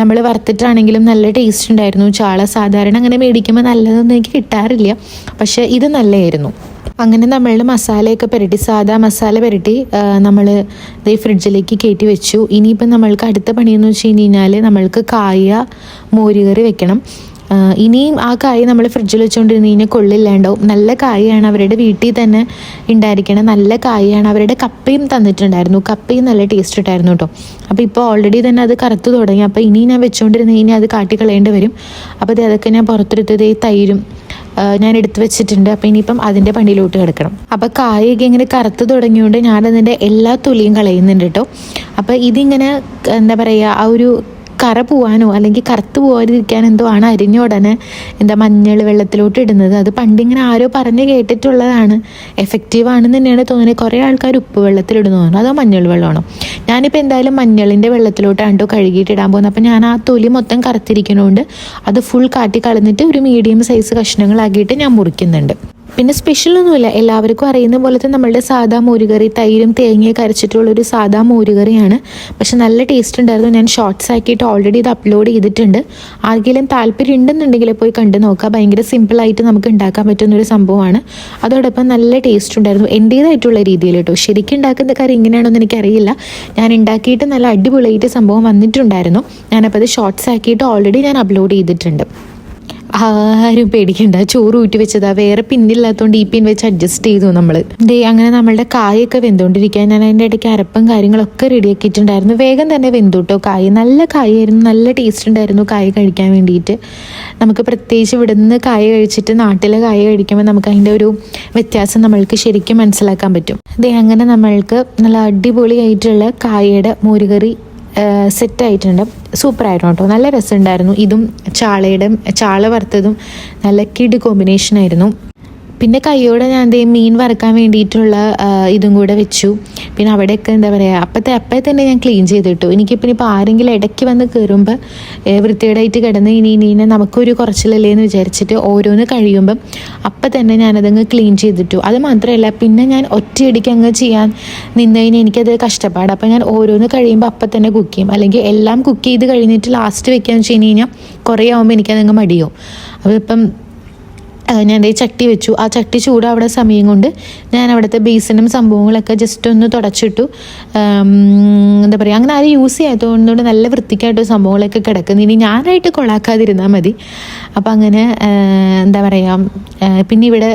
നമ്മൾ വറുത്തിട്ടാണെങ്കിലും നല്ല ടേസ്റ്റ് ഉണ്ടായിരുന്നു. ചാള സാധാരണ അങ്ങനെ മേടിക്കുമ്പോൾ നല്ലതൊന്നും എനിക്ക് കിട്ടാറില്ല. പക്ഷേ ഇത് നല്ലതായിരുന്നു അങ്ങനെ നമ്മൾ മസാലയൊക്കെ പുരട്ടി സാധാ മസാല പുരട്ടി നമ്മൾ ഈ ഫ്രിഡ്ജിലേക്ക് കയറ്റി വെച്ചു. ഇനിയിപ്പം നമ്മൾക്ക് അടുത്ത പണിയെന്ന് വെച്ച് കഴിഞ്ഞ് കഴിഞ്ഞാൽ നമ്മൾക്ക് കായ മോരുകറി വെക്കണം. ഇനിയും ആ കായ് നമ്മൾ ഫ്രിഡ്ജിൽ വെച്ചുകൊണ്ടിരുന്ന് കഴിഞ്ഞാൽ കൊള്ളില്ലാണ്ടാവും. നല്ല കായാണ് അവരുടെ വീട്ടിൽ തന്നെ ഉണ്ടായിരിക്കണം നല്ല കായാണ് അവരുടെ കപ്പയും തന്നിട്ടുണ്ടായിരുന്നു. കപ്പയും നല്ല ടേസ്റ്റ് ഉണ്ടായിരുന്നു കേട്ടോ അപ്പോൾ ഇപ്പോൾ ഓൾറെഡി തന്നെ അത് കറുത്ത് തുടങ്ങി. അപ്പോൾ ഇനി ഞാൻ വെച്ചുകൊണ്ടിരുന്ന് കഴിഞ്ഞാൽ അത് കാട്ടിക്കളയേണ്ടി വരും. അപ്പോൾ അതൊക്കെ ഞാൻ പുറത്തെടുത്തത് തൈരും ഞാൻ എടുത്തു വെച്ചിട്ടുണ്ട്. അപ്പോൾ ഇനിയിപ്പം അതിന്റെ പണിയിലോട്ട് കിടക്കണം. അപ്പോൾ കായൊക്കെ ഇങ്ങനെ കറുത്ത് തുടങ്ങിയോണ്ട് ഞാനതിന്റെ എല്ലാ തൊലിയും കളയുന്നുണ്ട് കേട്ടോ അപ്പോൾ ഇതിങ്ങനെ എന്താ പറയുക ആ ഒരു കറ പോവാനോ അല്ലെങ്കിൽ കറുത്ത് പോകാതിരിക്കാൻ എന്തോ ആണ് അരിഞ്ഞ ഉടനെ എന്താ മഞ്ഞൾ വെള്ളത്തിലോട്ട് ഇടുന്നത്. അത് പണ്ടിങ്ങനെ ആരോ പറഞ്ഞ് കേട്ടിട്ടുള്ളതാണ്. എഫക്റ്റീവ് ആണെന്ന് തന്നെയാണ് തോന്നുന്നത്. കുറേ ആൾക്കാർ ഉപ്പ് വെള്ളത്തിലിടുന്നു പറഞ്ഞു അതോ മഞ്ഞൾ വെള്ളമാണോ? ഞാനിപ്പോൾ എന്തായാലും മഞ്ഞളിന്റെ വെള്ളത്തിലോട്ടാണ് കേട്ടോ കഴുകിയിട്ട് ഇടാൻ പോകുന്നത്. അപ്പം ഞാൻ ആ തൊലി മൊത്തം കറുത്തിരിക്കുന്നതുകൊണ്ട് അത് ഫുൾ കാട്ടി കളഞ്ഞിട്ട് ഒരു മീഡിയം സൈസ് കഷ്ണങ്ങളാക്കിയിട്ട് ഞാൻ മുറിക്കുന്നുണ്ട്. പിന്നെ സ്പെഷ്യലൊന്നുമില്ല എല്ലാവർക്കും അറിയുന്ന തന്നെ നമ്മളുടെ സാധാ മോരുകറി തൈരും തേങ്ങയൊക്കെ അരച്ചിട്ടുള്ള ഒരു സാധാ മോരുകറിയാണ്. പക്ഷെ നല്ല ടേസ്റ്റ് ഉണ്ടായിരുന്നു. ഞാൻ ഷോർട്സ് ആക്കിയിട്ട് ഓൾറെഡി ഇത് അപ്ലോഡ് ചെയ്തിട്ടുണ്ട്. ആർക്കെങ്കിലും താല്പര്യം ഉണ്ടെന്നുണ്ടെങ്കിൽ പോയി കണ്ടു നോക്കുക. ഭയങ്കര സിമ്പിളായിട്ട് നമുക്ക് ഉണ്ടാക്കാൻ പറ്റുന്ന ഒരു സംഭവമാണ്. അതോടൊപ്പം നല്ല ടേസ്റ്റ് ഉണ്ടായിരുന്നു. എന്റേതായിട്ടുള്ള രീതിയിൽ കേട്ടോ. ശരിക്കും ഉണ്ടാക്കുന്ന കറി ഇങ്ങനെയാണെന്ന് എനിക്കറിയില്ല. ഞാൻ ഉണ്ടാക്കിയിട്ട് നല്ല അടിപൊളിയായിട്ട് സംഭവം വന്നിട്ടുണ്ടായിരുന്നു. ഞാനപ്പോൾ അത് ഷോർട്സ് ആക്കിയിട്ട് ഓൾറെഡി ഞാൻ അപ്ലോഡ് ചെയ്തിട്ടുണ്ട്. ആരും പേടിക്കണ്ട. ചോറ് ഊറ്റി വെച്ചതാ. വേറെ പിന്നില്ലാത്തതുകൊണ്ട് ഈ പിൻ വെച്ച് അഡ്ജസ്റ്റ് ചെയ്തു നമ്മൾ ഡേ അങ്ങനെ നമ്മളുടെ കായൊക്കെ വെന്തുകൊണ്ടിരിക്കാൻ ഞാൻ അതിന്റെ ഇടയ്ക്ക് അരപ്പം കാര്യങ്ങളൊക്കെ റെഡിയാക്കിയിട്ടുണ്ടായിരുന്നു വേഗം തന്നെ വെന്തു കേട്ടോ കായ്. നല്ല കായായിരുന്നു. നല്ല ടേസ്റ്റ് ഉണ്ടായിരുന്നു കായ കഴിക്കാൻ വേണ്ടിയിട്ട്. നമുക്ക് പ്രത്യേകിച്ച് ഇവിടെ നിന്ന് കായ കഴിച്ചിട്ട് നാട്ടിലെ കായ കഴിക്കുമ്പോൾ നമുക്ക് അതിന്റെ ഒരു വ്യത്യാസം നമ്മൾക്ക് ശരിക്കും മനസ്സിലാക്കാൻ പറ്റും. ദേ അങ്ങനെ നമ്മൾക്ക് നല്ല അടിപൊളിയായിട്ടുള്ള കായയുടെ മോരുകറി സെറ്റ് ആയിട്ടുണ്ട്. സൂപ്പർ ആയിരുന്നു കേട്ടോ നല്ല രസമുണ്ടായിരുന്നു. ഇതും ചാളയുടെ ചാള വറുത്തതും നല്ല കിഡ് കോമ്പിനേഷൻ ആയിരുന്നു. പിന്നെ കൈയോടെ ഞാൻ ദേ മീൻ വറുക്കാൻ വേണ്ടിയിട്ടുള്ള ഇതും കൂടെ വെച്ചു. പിന്നെ അവിടെയൊക്കെ എന്താ പറയുക അപ്പത്തെ അപ്പേ തന്നെ ഞാൻ ക്ലീൻ ചെയ്തിട്ടു. എനിക്കിപ്പം ഇപ്പോൾ ആരെങ്കിലും ഇടയ്ക്ക് വന്ന് കയറുമ്പോൾ വൃത്തികേടായിട്ട് കിടന്ന് ഇനി ഇനി നമുക്കൊരു കുറച്ചിലല്ലേ എന്ന് വിചാരിച്ചിട്ട് ഓരോന്ന് കഴിയുമ്പം അപ്പം തന്നെ ഞാനതങ്ങ് ക്ലീൻ ചെയ്തിട്ടു. അത് മാത്രമല്ല പിന്നെ ഞാൻ ഒറ്റയടിക്ക് അങ്ങ് ചെയ്യാൻ നിന്ന് കഴിഞ്ഞാൽ എനിക്കത് കഷ്ടപ്പാട്. അപ്പം ഞാൻ ഓരോന്ന് കഴിയുമ്പോൾ അപ്പം തന്നെ കുക്ക് ചെയ്യും. അല്ലെങ്കിൽ എല്ലാം കുക്ക് ചെയ്ത് കഴിഞ്ഞിട്ട് ലാസ്റ്റ് വെക്കുകയെന്ന് വെച്ച് കഴിഞ്ഞ് കഴിഞ്ഞാൽ കുറേ ആകുമ്പോൾ എനിക്കതങ്ങ് മടിയോ അപ്പം ഞാൻ ദേ ചട്ടി വെച്ചു. ആ ചട്ടി ചൂടാവുന്ന സമയം കൊണ്ട് ഞാൻ അവിടുത്തെ ബേസിനും സംഭവങ്ങളൊക്കെ ജസ്റ്റ് ഒന്ന് തുടച്ചിട്ടു. എന്താ പറയുക അങ്ങനെ ആരും യൂസ് ചെയ്യാത്തതുകൊണ്ട് നല്ല വൃത്തിക്കായിട്ട് സംഭവങ്ങളൊക്കെ കിടക്കുന്നു. ഇനി ഞാനായിട്ട് കൊളാക്കാതിരുന്നാൽ മതി. അപ്പം അങ്ങനെ എന്താ പറയുക പിന്നെ ഇവിടെ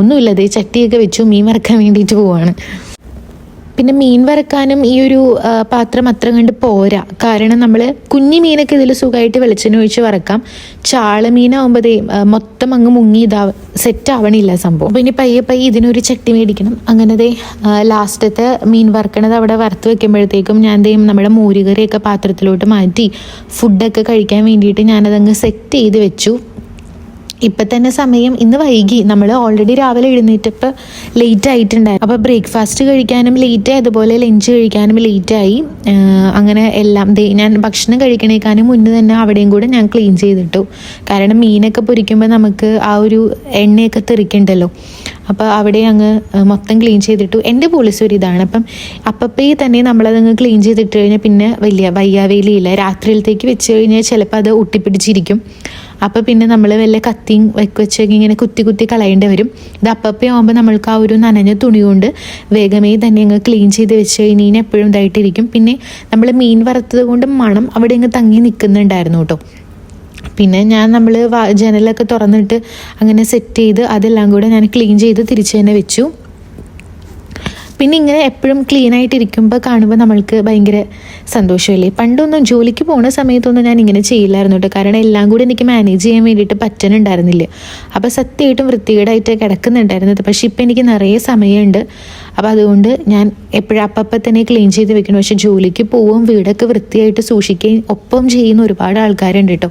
ഒന്നുമില്ല. ദേ ചട്ടിയൊക്കെ വെച്ചു. മീൻ വറക്കാൻ വേണ്ടിയിട്ട് പോവാണ്. പിന്നെ മീൻ വരക്കാനും ഈ ഒരു പാത്രം അത്ര കണ്ട് പോരാ. കാരണം നമ്മൾ കുഞ്ഞു മീനൊക്കെ ഇതിൽ സുഖമായിട്ട് വെളിച്ചെണ്ണ ഒഴിച്ച് വറക്കാം. ചാള മീനാവുമ്പോഴേ മൊത്തം അങ്ങ് മുങ്ങി ഇതാ സെറ്റ് ആവണില്ല സംഭവം. ഇനി പയ്യെ പയ്യെ ഇതിനൊരു ചട്ടി മേടിക്കണം. അങ്ങനത്തെ ലാസ്റ്റത്തെ മീൻ വറക്കണത് അവിടെ വറുത്ത് വെക്കുമ്പോഴത്തേക്കും ഞാൻ എന്തെയും നമ്മുടെ മോരുകറിയൊക്കെ പാത്രത്തിലോട്ട് മാറ്റി ഫുഡൊക്കെ കഴിക്കാൻ വേണ്ടിയിട്ട് ഞാനതങ്ങ് സെറ്റ് ചെയ്ത് വെച്ചു. ഇപ്പം തന്നെ സമയം ഇന്ന് വൈകി. നമ്മൾ ഓൾറെഡി രാവിലെ എഴുന്നേറ്റപ്പോൾ ലേറ്റ് ആയിട്ടുണ്ടായിരുന്നു. അപ്പോൾ ബ്രേക്ക്ഫാസ്റ്റ് കഴിക്കാനും ലേറ്റ് അതുപോലെ ലഞ്ച് കഴിക്കാനും ലേറ്റ് ആയി. അങ്ങനെ എല്ലാം ഞാൻ ഭക്ഷണം കഴിക്കണേക്കാനും മുന്നേ തന്നെ അവിടെയും കൂടെ ഞാൻ ക്ലീൻ ചെയ്തിട്ടു. കാരണം മീനൊക്കെ പൊരിക്കുമ്പോൾ നമുക്ക് ആ ഒരു എണ്ണയൊക്കെ തെറിക്കണ്ടല്ലോ. അപ്പോൾ അവിടെ അങ്ങ് മൊത്തം ക്ലീൻ ചെയ്തിട്ടു. എന്റെ പോളിസി ഒരു ഇതാണ്. അപ്പം അപ്പപ്പേ തന്നെ നമ്മളതങ്ങ് ക്ലീൻ ചെയ്തിട്ട് കഴിഞ്ഞാൽ പിന്നെ വലിയ വയ്യാവേലിയില്ല. രാത്രിയിലത്തേക്ക് വെച്ച് കഴിഞ്ഞാൽ ചിലപ്പോൾ അത് ഒട്ടിപ്പിടിച്ചിരിക്കും. അപ്പോൾ പിന്നെ നമ്മൾ വല്ല കത്തിയും വെച്ചൊക്കെ ഇങ്ങനെ കുത്തി കുത്തി കളയേണ്ടി വരും. ഇത് അപ്പപ്പേ ആകുമ്പോൾ നമ്മൾക്ക് ആ ഒരു നനഞ്ഞ തുണി കൊണ്ട് വേഗമേ തന്നെ അങ്ങ് ക്ലീൻ ചെയ്ത് വെച്ച് കഴിഞ്ഞാൽ എപ്പോഴും ഇതായിട്ടിരിക്കും. പിന്നെ നമ്മൾ മീൻ വറുത്തത് കൊണ്ട് മണം അവിടെ അങ്ങ് തങ്ങി നിൽക്കുന്നുണ്ടായിരുന്നു കേട്ടോ പിന്നെ ഞാൻ നമ്മൾ ജനലൊക്കെ തുറന്നിട്ട് അങ്ങനെ സെറ്റ് ചെയ്ത് അതെല്ലാം കൂടെ ഞാൻ ക്ലീൻ ചെയ്ത് തിരിച്ച് തന്നെ വെച്ചു. പിന്നെ ഇങ്ങനെ എപ്പോഴും ക്ലീൻ ആയിട്ടിരിക്കുമ്പോൾ കാണുമ്പോൾ നമ്മൾക്ക് ഭയങ്കര സന്തോഷമല്ലേ? പണ്ടൊന്നും ജോലിക്ക് പോകുന്ന സമയത്തൊന്നും ഞാൻ ഇങ്ങനെ ചെയ്യില്ലായിരുന്നു കേട്ടോ. കാരണം എല്ലാം കൂടി എനിക്ക് മാനേജ് ചെയ്യാൻ വേണ്ടിയിട്ട് പറ്റുന്നുണ്ടായിരുന്നില്ല അപ്പോൾ സത്യമായിട്ടും വൃത്തികേടായിട്ട് കിടക്കുന്നുണ്ടായിരുന്നത്. പക്ഷേ ഇപ്പം എനിക്ക് നിറയെ സമയമുണ്ട്. അപ്പോൾ അതുകൊണ്ട് ഞാൻ എപ്പോഴും അപ്പം തന്നെ ക്ലീൻ ചെയ്ത് വെക്കണം പക്ഷെ ജോലിക്ക് പോവും വീടൊക്കെ വൃത്തിയായിട്ട് സൂക്ഷിക്കുകയും ഒപ്പം ചെയ്യുന്ന ഒരുപാട് ആൾക്കാരുണ്ട് കേട്ടോ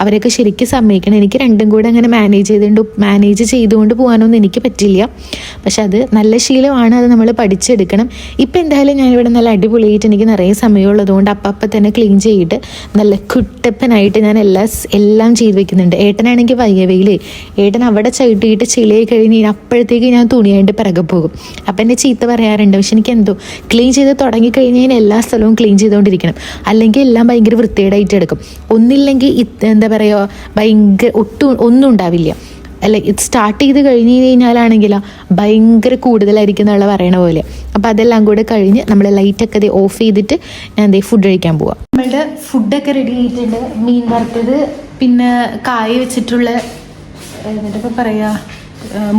അവരൊക്കെ ശരിക്കും സമ്മതിക്കണം. എനിക്ക് രണ്ടും കൂടെ അങ്ങനെ മാനേജ് ചെയ്തുകൊണ്ട് മാനേജ് ചെയ്തുകൊണ്ട് പോകാനൊന്നും എനിക്ക് പറ്റില്ല. പക്ഷെ അത് നല്ല ശീലമാണ് അത് നമ്മൾ പഠിച്ചെടുക്കണം. ഇപ്പം എന്തായാലും ഞാനിവിടെ നല്ല അടിപൊളിയായിട്ട് എനിക്ക് നിറയെ സമയമുള്ളതുകൊണ്ട് അപ്പം തന്നെ ക്ലീൻ ചെയ്തിട്ട് നല്ല കുട്ടപ്പനായിട്ട് ഞാൻ എല്ലാ എല്ലാം ചെയ്ത് വെക്കുന്നുണ്ട്. ഏട്ടനാണെങ്കിൽ വയ്യവയിലേ ഏട്ടൻ അവിടെ ചവിട്ടിയിട്ട് ചിലയെ കഴിഞ്ഞ് അപ്പോഴത്തേക്ക് ഞാൻ തുണിയായിട്ട് പിറകെ പോകും. അപ്പം എന്നെ ചീത്ത പറയാറുണ്ട്. പക്ഷെ എനിക്ക് എന്തോ ക്ലീൻ ചെയ്ത് തുടങ്ങിക്കഴിഞ്ഞാൽ കഴിഞ്ഞാൽ എല്ലാ സ്ഥലവും ക്ലീൻ ചെയ്തുകൊണ്ടിരിക്കണം. അല്ലെങ്കിൽ എല്ലാം ഭയങ്കര വൃത്തികേടായിട്ട് എടുക്കും ഒന്നില്ലെങ്കിൽ എന്താ പറയുക ഭയങ്കര ഒട്ടും ഒന്നും ഉണ്ടാവില്ല. അല്ല ഇത് സ്റ്റാർട്ട് ചെയ്ത് കഴിഞ്ഞ് കഴിഞ്ഞാലാണെങ്കിലോ ഭയങ്കര കൂടുതലായിരിക്കും എന്നുള്ള പറയണ പോലെ. അപ്പം അതെല്ലാം കൂടെ കഴിഞ്ഞ് നമ്മൾ ലൈറ്റൊക്കെ ഓഫ് ചെയ്തിട്ട് ഞാൻ ദേ ഫുഡ് കഴിക്കാൻ പോവാം. നമ്മളുടെ ഫുഡൊക്കെ റെഡി ആയിട്ടുണ്ട്. മീൻ വറുത്തത് പിന്നെ കായ വെച്ചിട്ടുള്ള എന്നിട്ടിപ്പോൾ പറയാ ഏഹ്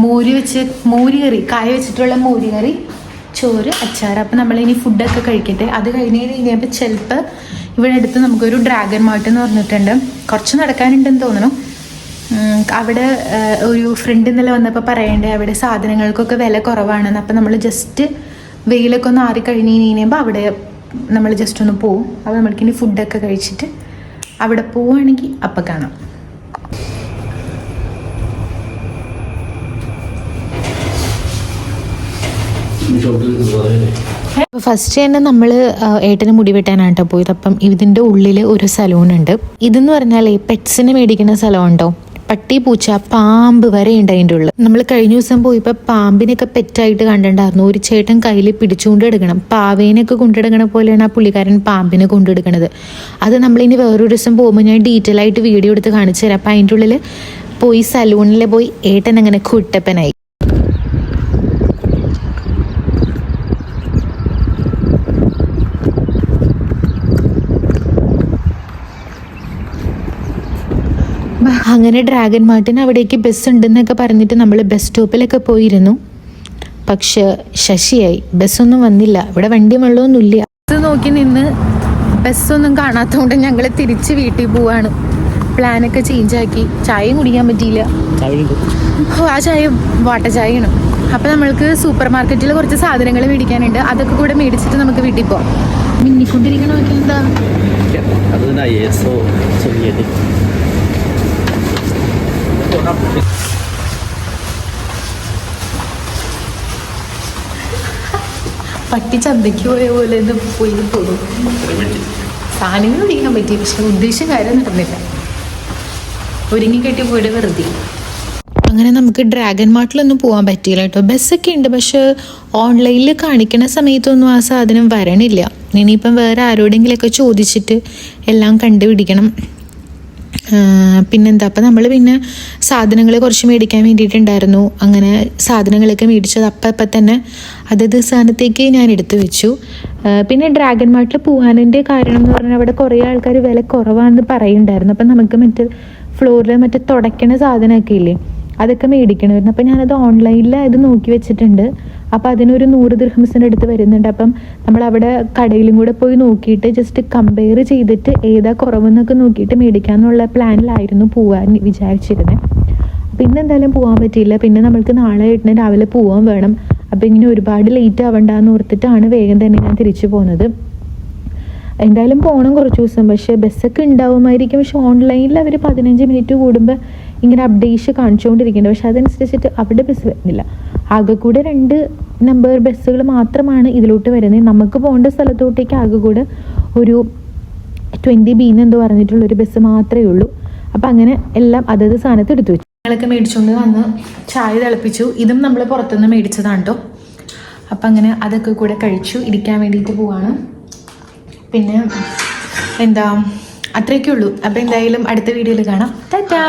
മോര് വെച്ച് മോരി കറി കായ വെച്ചിട്ടുള്ള മോര് കറി ചോറ് അച്ചാർ അപ്പം നമ്മളിനി ഫുഡൊക്കെ കഴിക്കട്ടെ. അത് കഴിഞ്ഞ് കഴിഞ്ഞപ്പോൾ ചിലപ്പോൾ ഇവിടെ അടുത്ത് നമുക്കൊരു ഡ്രാഗൺ മാർട്ട് എന്ന് പറഞ്ഞിട്ടുണ്ട്. കുറച്ച് നടക്കാനുണ്ടെന്ന് തോന്നുന്നു. അവിടെ ഒരു ഫ്രണ്ട് ഇന്നലെ വന്നപ്പോൾ പറയണ്ടേ അവിടെ സാധനങ്ങൾക്കൊക്കെ വില കുറവാണെന്ന്. അപ്പം നമ്മൾ ജസ്റ്റ് വെയിലൊക്കെ ഒന്ന് ആറി കഴിഞ്ഞ് കഴിയുമ്പോൾ അവിടെ നമ്മൾ ജസ്റ്റ് ഒന്ന് പോവും. അപ്പോൾ നമ്മൾക്കിനി ഫുഡൊക്കെ കഴിച്ചിട്ട് അവിടെ പോവുകയാണെങ്കിൽ അപ്പം കാണാം. ഫസ്റ്റ് തന്നെ നമ്മൾ ഏട്ടന് മുടി വെട്ടാനാണ് കേട്ടോ പോയത്. അപ്പം ഇതിന്റെ ഉള്ളിൽ ഒരു സലൂൺ ഉണ്ട് ഇതെന്ന് പറഞ്ഞാൽ പെറ്റ്സിന് മേടിക്കുന്ന സ്ഥലം ഉണ്ടോ പട്ടി പൂച്ച പാമ്പ് വരെ ഉണ്ട് അതിന്റെ ഉള്ളിൽ നമ്മൾ കഴിഞ്ഞ ദിവസം പോയപ്പോൾ പാമ്പിനൊക്കെ പെറ്റായിട്ട് കണ്ടിട്ടുണ്ടായിരുന്നു. ഒരു ചേട്ടൻ കയ്യിൽ പിടിച്ചുകൊണ്ട് എടുക്കണം പാവേനൊക്കെ കൊണ്ടെടുക്കണ പോലെയാണ് ആ പുള്ളിക്കാരൻ പാമ്പിനെ കൊണ്ടെടുക്കണത്. അത് നമ്മളിനി വേറൊരു ദിവസം പോകുമ്പോൾ ഞാൻ ഡീറ്റെയിൽ ആയിട്ട് വീഡിയോ എടുത്ത് കാണിച്ചു തരാം. അപ്പം അതിന്റെ ഉള്ളിൽ പോയി സലൂണിൽ പോയി ഏട്ടൻ അങ്ങനെ കുട്ടപ്പനായി. അങ്ങനെ ഡ്രാഗൺ മാർട്ടിന് അവിടേക്ക് ബസ് ഉണ്ടെന്നൊക്കെ പറഞ്ഞിട്ട് നമ്മൾ ബസ് സ്റ്റോപ്പിലൊക്കെ പോയിരുന്നു. പക്ഷെ ശശിയായി. ബസ്സൊന്നും വന്നില്ല. ഇവിടെ വണ്ടി വെള്ളമൊന്നുമില്ല. ബസ് നോക്കി നിന്ന് ബസ്സൊന്നും കാണാത്തതുകൊണ്ട് ഞങ്ങൾ തിരിച്ച് വീട്ടിൽ പോവാണ്. പ്ലാനൊക്കെ ചേഞ്ച് ആക്കി. ചായയും കുടിക്കാൻ പറ്റിയില്ല. ഓ ആ ചായ വാട്ട ചായയാണ്. അപ്പോൾ നമ്മൾക്ക് സൂപ്പർ മാർക്കറ്റിൽ കുറച്ച് സാധനങ്ങൾ മേടിക്കാനുണ്ട്. അതൊക്കെ കൂടെ മേടിച്ചിട്ട് നമുക്ക് വീട്ടിൽ പോവാം. മിന്നിക്കൊണ്ടിരിക്കണോ നോക്കി എന്താ? എസ് ഒ സൊല്ലിയത് പട്ടി ചന്തയ്ക്ക് പോയ പോലെ ഒന്ന് പോയി പോകും സാധനങ്ങൾ മേടിക്കാൻ പറ്റി പക്ഷെ ഉദ്ദേശം കാര്യം നടന്നില്ല. ഒരുങ്ങി കെട്ടി പോയിട്ട് വെറുതെ. അങ്ങനെ നമുക്ക് ഡ്രാഗൺ മാർട്ടിലൊന്നും പോകാൻ പറ്റിയില്ല കേട്ടോ. ബസ്സൊക്കെ ഉണ്ട് പക്ഷേ ഓൺലൈനിൽ കാണിക്കണ സമയത്തൊന്നും ആ സാധനം വരണില്ല. ഇനിയിപ്പം വേറെ ആരോടെങ്കിലൊക്കെ ചോദിച്ചിട്ട് എല്ലാം കണ്ടുപിടിക്കണം. പിന്നെന്താ അപ്പം നമ്മൾ പിന്നെ സാധനങ്ങൾ കുറച്ച് മേടിക്കാൻ വേണ്ടിയിട്ടുണ്ടായിരുന്നു. അങ്ങനെ സാധനങ്ങളൊക്കെ മേടിച്ചത് അപ്പം അപ്പം തന്നെ അതത് സ്ഥാനത്തേക്ക് ഞാൻ എടുത്തു വെച്ചു. പിന്നെ ഡ്രാഗൺ മാർട്ടിൽ പോകാനതിന്റെ കാരണം എന്ന് പറഞ്ഞാൽ അവിടെ കുറേ ആൾക്കാർ വില കുറവാണെന്ന് പറയുന്നുണ്ടായിരുന്നു. അപ്പം നമുക്ക് മറ്റേ ഫ്ലോറിൽ മറ്റേ തുടയ്ക്കണ സാധനമൊക്കെ ഇല്ലേ? അതൊക്കെ മേടിക്കണമായിരുന്നു. അപ്പം ഞാനത് ഓൺലൈനിൽ അത് നോക്കി വെച്ചിട്ടുണ്ട്. അപ്പോൾ അതിനൊരു നൂറ് ദിർഹംസിന്റെ അടുത്ത് വരുന്നുണ്ട്. അപ്പം നമ്മൾ അവിടെ കടയിലും കൂടെ പോയി നോക്കിയിട്ട് ജസ്റ്റ് കമ്പയർ ചെയ്തിട്ട് ഏതാ കുറവെന്നൊക്കെ നോക്കിയിട്ട് മേടിക്കാമെന്നുള്ള പ്ലാനിലായിരുന്നു പോകാൻ വിചാരിച്ചിരുന്നത് പിന്നെ എന്തായാലും പോകാൻ പറ്റിയില്ല. പിന്നെ നമ്മൾക്ക് നാളെ ഇട്ടിന് രാവിലെ പോകാൻ വേണം. അപ്പം ഇങ്ങനെ ഒരുപാട് ലേറ്റ് ആവണ്ടെന്ന് ഓർത്തിട്ടാണ് വേഗം തന്നെ ഞാൻ തിരിച്ചു പോകുന്നത് എന്തായാലും പോകണം കുറച്ച് ദിവസം. പക്ഷേ ബസ്സൊക്കെ ഉണ്ടാവുമായിരിക്കും. പക്ഷെ ഓൺലൈനിൽ അവർ പതിനഞ്ച് മിനിറ്റ് കൂടുമ്പോൾ ഇങ്ങനെ അപ്ഡേഷ് കാണിച്ചുകൊണ്ടിരിക്കുന്നുണ്ട്. പക്ഷെ അതനുസരിച്ചിട്ട് അവിടെ ബസ് വരുന്നില്ല. ആകെ കൂടെ രണ്ട് നമ്പർ ബസ്സുകൾ മാത്രമാണ് ഇതിലോട്ട് വരുന്നത്. നമുക്ക് പോകേണ്ട സ്ഥലത്തോട്ടേക്ക് ആകെ കൂടെ ഒരു ട്വന്റി എന്ന് എന്തോ പറഞ്ഞിട്ടുള്ളൊരു ബസ് മാത്രമേ ഉള്ളൂ. അപ്പം അങ്ങനെ എല്ലാം അതത് സ്ഥാനത്ത് എടുത്തു വെച്ചു. ഞങ്ങളൊക്കെ മേടിച്ചുകൊണ്ട് വന്ന് ചായ തിളപ്പിച്ചു. ഇതും നമ്മൾ പുറത്തുനിന്ന് മേടിച്ചതാണ് കേട്ടോ അപ്പം അങ്ങനെ അതൊക്കെ കൂടെ കഴിച്ചു. ഇരിക്കാൻ വേണ്ടിയിട്ട് പോവാണ്. പിന്നെ എന്താ അത്രയൊക്കെ ഉള്ളൂ. അപ്പം എന്തായാലും അടുത്ത വീഡിയോയിൽ കാണാം. ടാറ്റാ!